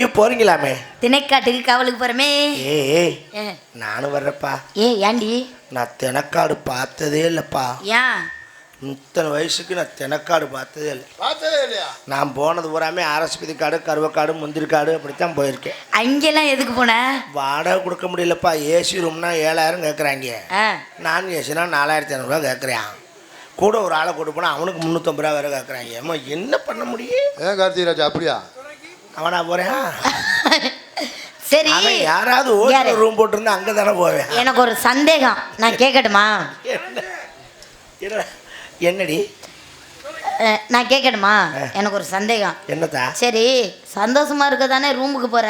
நீங்க போறீங்களாமே? திணைக்காட்டுக்கு காவலுக்கு போறமே. ஏய் நானும் வர்றேப்பா ஏ ஏண்டி? நான் தெனக்காடு பார்த்ததே இல்லைப்பா. ஏன்? இத்தனை வயசுக்கு நான் தெனக்காடு பார்த்ததே இல்லை. பார்த்ததே இல்லையா? நான் போனது பூராமே ஆரஸ்பதி காடு கருவக்காடு முந்திரி காடு அப்படித்தான் போயிருக்கேன். அங்கெல்லாம் எதுக்கு போன? வாடகை கொடுக்க முடியலப்பா. ஏசி ரூம்னா ஏழாயிரம் கேட்குறாங்க நான் ஏசினா நாலாயிரத்தி ஐநூறுரூவா கேட்குறான் கூட ஒரு ஆளை கூட்டு போனால் அவனுக்கு முந்நூற்றம்பது ரூபா வேறு கேட்குறாங்க ஏம்மா என்ன பண்ண முடியும்? ஏன் கார்த்திகராஜா அப்படியா? அவனா போகிறேன் சரி. யாராவது யாரு? ஓட்டு ரூம் போட்டிருந்தா அங்கே தானே போவேன். எனக்கு ஒரு சந்தேகம். நான் கேட்கட்டுமா? என்ன என்ன- என்னடி? நான் கேட்கட்டுமா? எனக்கு ஒரு சந்தேகம். என்னத்தா? சரி சந்தோஷமா இருக்க தானே ரூமுக்கு போற?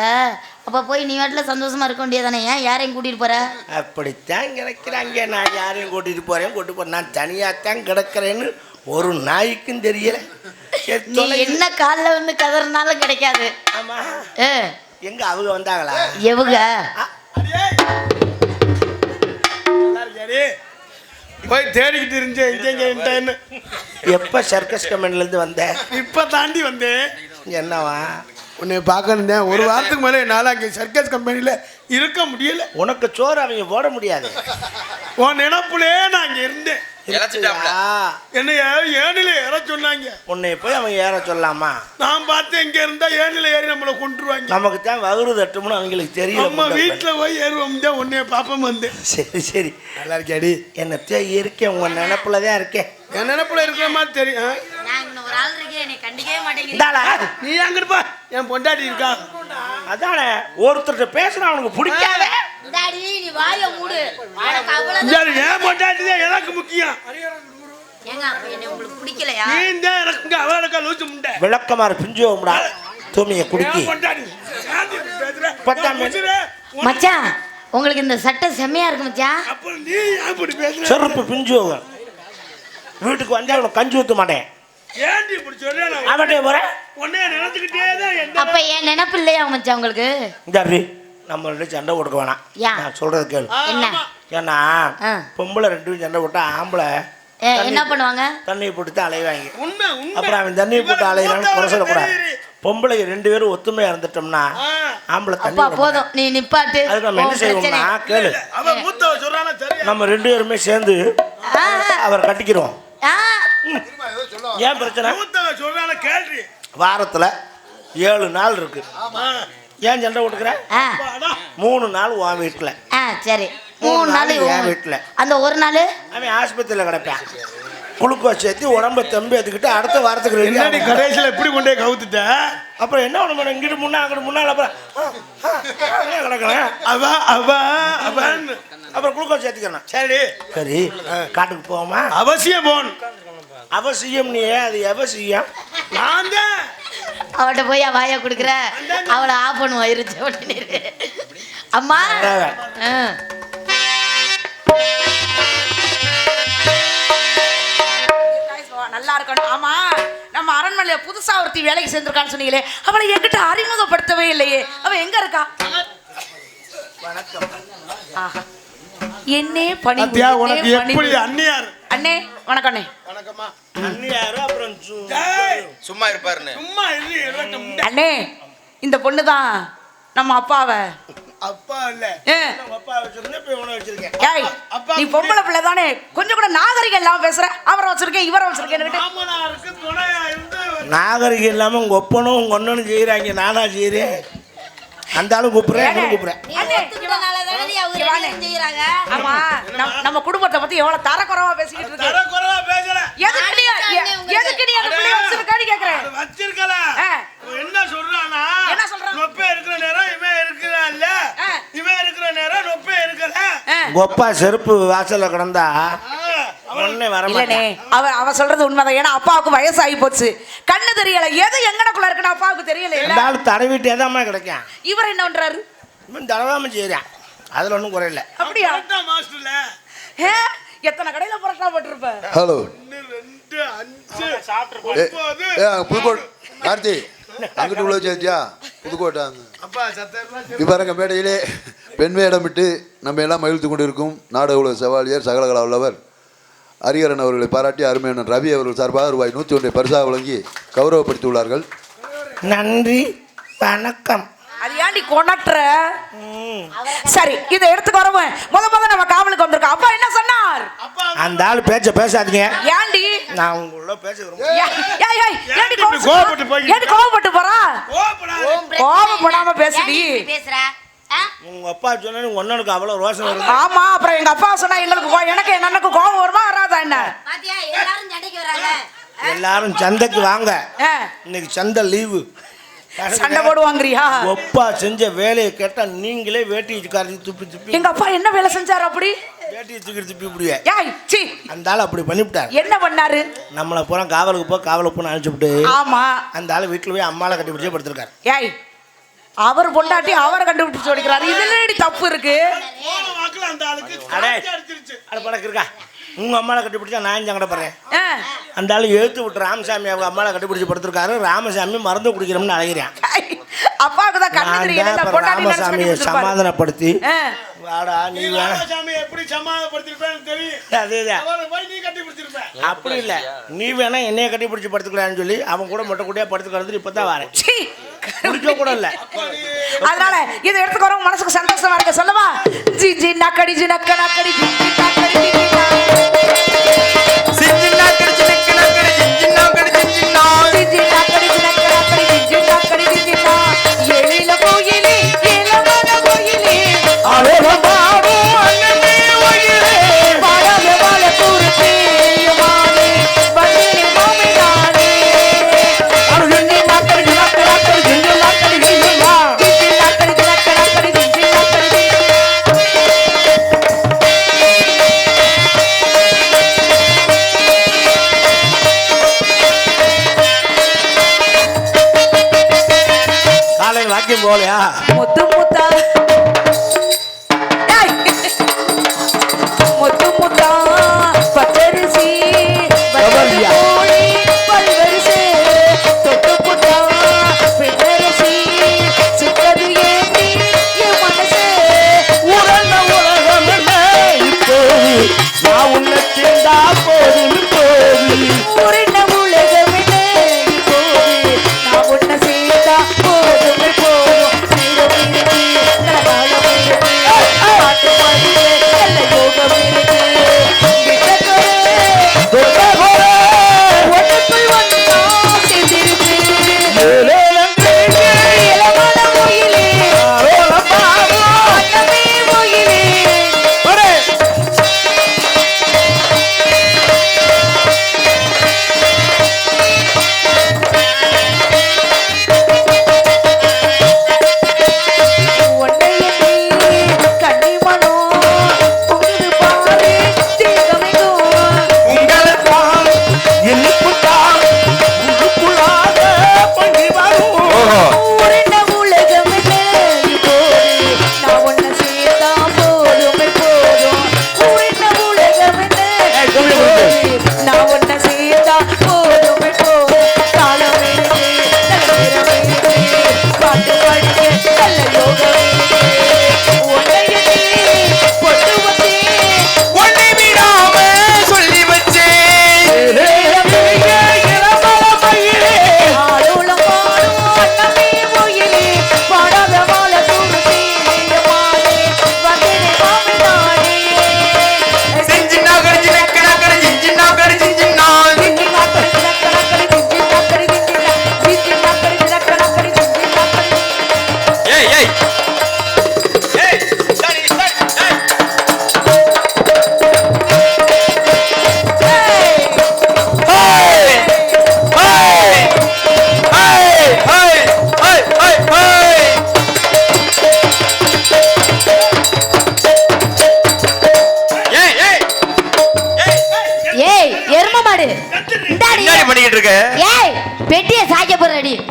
அப்ப போய் நீ வாட்டில் சந்தோஷமா இருக்க வேண்டியதானே ஏன் யாரையும் கூட்டிட்டு போற? அப்படித்தான் கிடைக்கிறாங்க நான் யாரையும் கூட்டிட்டு போறேன் கூட்டு போறேன் நான் தனியாத்தான் கிடக்கிறேன்னு ஒரு நாய்க்கும் தெரியல. நீ. என்ன காலில் வந்து கதறினாலும் கிடைக்காது. ஆமா. ஏ. எங்க அவங்க வந்தாங்களா? எவுக. போய் தேடிக்கிட்டு இருந்தேன் எங்க எங்கன்னு எப்ப சர்க்கஸ் கம்பெனில இருந்து வந்த? இப்ப தாண்டி வந்தேன் என்னவா? உன்னை பார்க்கணும் ஒரு வாரத்துக்கு மேலே என்னால் அங்கே சர்க்கஸ் கம்பெனியில் இருக்க முடியல. உனக்கு சோறு அவங்க போட முடியாது. உன் நினப்புலே நான் அங்கே இருந்தேன். இருக்குதா? என்னை ஏனில ஏற சொன்னாங்க. உன்னை போய் அவங்க ஏற சொல்லலாமா நான் பார்த்து இங்கே இருந்தா ஏனில ஏறி நம்மளை கொண்டுருவாங்க நமக்கு தான் வகுறு தட்டும்னு அவங்களுக்கு தெரியல நம்ம வீட்டில் போய் ஏறுவோம் தான் உன்னைய பாப்பம் வந்தேன் சரி சரி. நல்லா என்னத்தையோ இருக்கேன் உங்க நினப்புல தான் இருக்கேன் என் நினப்புல இருக்கிற மாதிரி தெரியும் நீ அங்கிட்டு பா. என் பொண்டாட்டி இருக்கா? அதானே ஒருத்தர்கிட்ட பேசுனா அவனுக்கு பிடிக்காத. இந்தாடி நீ வாய மூடு. எனக்கு அவ்வளவு இங்க என் பொண்டாட்டி தான் எனக்கு முக்கியம்? ஏங்க அப்ப என்னை உங்களுக்கு பிடிக்கலையா? நீ தான் எனக்கு அவளுக்கா லூச்சு முண்டை. விளக்கமாறு பிஞ்சுவோம்டா தூமியை குடிக்கி. மச்சான் உங்களுக்கு இந்த சட்டை செம்மையா இருக்கு மச்சான் அப்புறம் நீ ஏன் இப்படி பேசுற? செருப்பு பிஞ்சுவோம் வீட்டுக்கு வந்தா அவனுக்கு கஞ்சி ஊற்ற மாட்டேன். ஏன்டி இப்படி சொல்ற? நான் அவன்கிட்ட போகிறேன் உன்னைய நினைச்சுக்கிட்டே தான் அப்ப என் நினப்பு இல்லையா மச்சான் உங்களுக்கு? இந்தாரு நம்ம ரெண்டு சண்டை கொடுக்க வேணாம்? நான் சொல்றது கேளு. ஏன்னா. பொம்பளை ரெண்டு பேரும் சண்டை போட்டா ஆம்பளை என்ன பண்ணுவாங்க? தண்ணியை போட்டு தான் அலைவாங்க உண்மை அப்புறம் அவன் தண்ணியை போட்டு அலையிறான்னு குறை சொல்லக்கூடாது. பொம்பளை ரெண்டு பேரும் ஒத்துமையா இருந்துட்டோம்னா. ஆம்பளை தண்ணி. போதும். நீ நிப்பாட்டு. அதுக்கு நம்ம என்ன. செய்வோம்னா கேளு. அவன் மூத்தவ சொல்றானா சரியா? நம்ம ரெண்டு பேருமே சேர்ந்து அவர் கட்டிக்கிறோம் ஏன் பிரச்சனை? வாரத்துல ஏழு நாள் இருக்கு. ஏன் சண்டை கொடுக்குற ஆ, அடா மூணு நாள் உன் வீட்டில் ஆ, சரி. மூணு நாள் என் வீட்டுல. அந்த ஒரு நாள்? அவன் ஆஸ்பத்திரியில் கிடப்பான். குளுக்கோஸ் சேர்த்து உடம்ப தெம்பு எடுத்துக்கிட்டு அடுத்த வாரத்துக்கு ஆகணும். கடைசியில் எப்படி கொண்டே கவுத்துட்ட? அப்புறம் என்ன மேடம் இங்கிட்டு முன்னா அங்கிட்டு முன்னால் அப்புறம் கிடக்கிறேன் அவ அவ அவன் அப்புறம் குளுக்கோஸ் சேர்த்துக்கணும் சரி. சரி காட்டுக்கு போவோமா? அவசியம் போன். அவசியம் நீ அது அவசியம். நான் தான். அவட்ட போய் வாய கொடுக்குற. அவளை ஆஃப் பண்ணுவா இருச்சு உடனே அம்மா? ஆ. நல்லா இருக்கணும். ஆமா நம்ம அரண்மனையில புதுசா ஒருத்தி வேலைக்கு சேர்ந்திருக்கான்னு சொன்னீங்களே அவளை என்கிட்ட அறிமுகப்படுத்தவே இல்லையே. அவ எங்க இருக்கா? ஆஹா. என்னே பணி உனக்கு எப்படி அந்நியார்? அண்ணே வணக்கம் அண்ணே. வணக்கம்மா. அண்ணியாரு சும்மா இருப்பாருன்னு. சும்மா. அண்ணே இந்த பொண்ணு தான் நம்ம அப்பாவை. அப்பா இல்ல. உங்க அப்பா வச்சிருக்கேன் நீ பொம்பளை பிள்ளை தானே கொஞ்சம் கூட நாகரிகம் இல்லாம பேசுற. அவரை வச்சிருக்கேன் இவரை வச்சிருக்கேன். நாகரிகம் இல்லாமல் உங்கள் ஒப்பனும் உங்கள் ஒன்னனும் செய்கிறாங்க நானா செய்கிறேன் அந்த ஆளும் கூப்பிட்றேன் கூப்பிட்றேன். ஆமா நம்ம- நம்ம குடும்பத்தை பத்தி எவ்வளவு தரக்குறவா பேசிக்கிட்டு இருக்கு தர குறைவா பேசல எதுக்கு நீ எ- எதுக்கு நீ அந்த பிள்ளைய வச்சிருக்கான்னு கேக்குறேன் அது வச்சிருக்கல என்ன சொல்றானா என்ன சொல்றான்? நொப்பே இருக்கிற நேரம் இவன் இருக்கிறான் இல்ல. இவன் இருக்கிற நேரம் நொப்பே இருக்கல அப்பா செருப்பு வாசலில் கிடந்தா ஆ, உடனே வர இல்லனே மாட்டேன். அவ சொல்றது உண்மைதான். ஏன்னா அப்பாவுக்கு வயசாகி போச்சு. கண்ணு தெரியல. எது எங்கனக்குள்ள இருக்குன்னு அப்பாவுக்கு தெரியல ஆள் தடவிட்டே தான் கிடைக்கும். இவர் என்ன பண்றாரு? இவன் தடவாமல் செய்கிறான் அதில் ஒன்றும் குறையில அப்படியா? மாஸ்டர்ல எத்தனை கடையில புரட்டா போட்டிருப்ப ஹலோ புதுக்கோட்டை கார்த்தி அங்கிட்டு உள்ள வச்சாச்சியா? புதுக்கோட்டை பாருங்க மேடையிலே பெண் வேடமிட்டு நம்ம எல்லாம் மகிழ்த்து கொண்டிருக்கும் நாடக உலக சவாலியர் சகலகலா உள்ளவர். ஹரிஹரன் அவர்களை பாராட்டி அருமையான ரவி அவர்கள் சார்பாக ரூபாய் நூற்றி ஒன்றை பரிசாக வழங்கி கௌரவப்படுத்தியுள்ளார்கள். நன்றி வணக்கம். ஏண்டி கொணட்டுற? சரி இதை எடுத்துக்க வரவும் முத முத நம்ம காவலுக்கு வந்திருக்கோம். அப்பா என்ன சொன்னார்? அந்த ஆள் பேச்ச பேசாதீங்க. ஏண்டி நான் உங்களோட பேச விரும்புறேன். கோவப்பட்டு போய்கிட்டு ஏண்டி கோவப்பட்டு போறா? கோவப்படாம பேசுடி. பேசுற? உங்க அப்பா சொன்னா ஒன்னனுக்கு அவ்வளவு ரோசம் வருது. ஆமா அப்புறம் எங்க அப்பா சொன்னா எங்களுக்கு எனக்கு என் அண்ணனுக்கு கோவம் வருமா வராதா என்ன? பாத்தியா எல்லாரும் சண்டைக்கு வராங்க. எல்லாரும் சந்தைக்கு வாங்க. இன்னைக்கு சந்தை லீவு. சண்டை போடுவாங்கறியா? ஒப்பா செஞ்ச வேலையை கேட்டா நீங்களே வேட்டி காரி துப்பி துப்பி. எங்க அப்பா என்ன வேலை செஞ்சாரு அப்படி? வேட்டியை தூக்கி துப்பி இப்படியே ஏய் சி. அந்த ஆள் அப்படி பண்ணிவிட்டார். என்ன பண்ணாரு? நம்மளை பூரா காவலுக்கு போ காவலுக்கு போன்னு அனுப்பிச்சுட்டு ஆமா. அந்த ஆள் வீட்டுல போய் அம்மாவை கட்டி பிடிச்சே படுத்திருக்காரு. ஏய் அவர் பொண்டாட்டி அவரை கண்டுபிடிச்சு ஓடிக்கிறாரு. இதுல தப்பு இருக்கு? அடே அட படக்கு இருக்கா? உங்க அம்மாவை கட்டி பிடிச்சா நான் சங்கடப்படுறேன் அந்த ஆள் எழுத்து விட்டு ராமசாமி அவங்க அம்மாவை கட்டி பிடிச்சி படுத்திருக்காரு. ராமசாமி மறந்து குடிக்கிறோம்னு அழைகிறேன் தான் தான் இப்ப ராமசாமியை. சமாதானப்படுத்தி. வாடா நீ எப்படி சமாதானப்படுத்திருப்பேன்னு தெரியும். அதேதான் அப்படி இல்ல. நீ வேணா என்னைய கட்டி பிடிச்சி படுத்துக்கலான்னு சொல்லி அவன் கூட மொட்டை குட்டியா படுத்து கிடந்துட்டு இப்பதான் வரேன். குடிக்க கூட இல்ல. அதனால இதை எடுத்துக்க வரவங்க மனசுக்கு சந்தோஷமா இருக்க. சொல்லவா? ஜி ஜி நக்கடி ஜி நக்க நக்கடி ஜி lá que molhar. Ah. Mutu.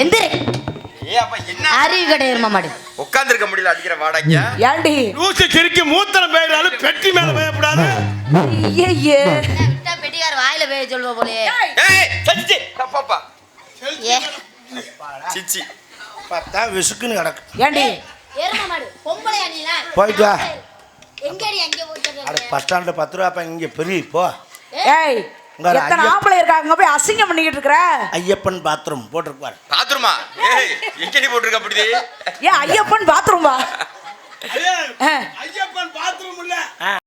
எந்திரு. அறிவு கடை எரும மாடு. உட்கார்ந்திருக்க முடியல அடிக்கிற வாடகையா ஏண்டி லூசு கிறுக்கி மூத்திரம் பெயராலும் பெட்டி மேல பயப்படாது ஐயே விட்டா பெட்டிக்கார வாயில போய் சொல்லுவ போலே ஏய். சச்சி பாப்பா. ஏ. சிச்சி பார்த்தா விசுக்குன்னு கிடக்கு. ஏண்டி? எரும மாடு. பொம்பளை அணிலாம் போயிட்டு. வா. எங்கடி அங்கே அட போயிட்டு பஸ் ஸ்டாண்டில் பத்து ரூபா இங்கே பெரிய போ. ஏய் எத்தனை ஆம்பளை இருக்காங்க? போய் அசிங்கம் பண்ணிக்கிட்டு இருக்கிற? ஐயப்பன் பாத்ரூம் போட்டிருப்பார். பாத்ரூமா? ஏய் எங்கடி போட்டிருக்க அப்படி? ஏன் ஐயப்பன் பாத்ரூம். ஐயப்பன் பாத்ரூம் இல்ல.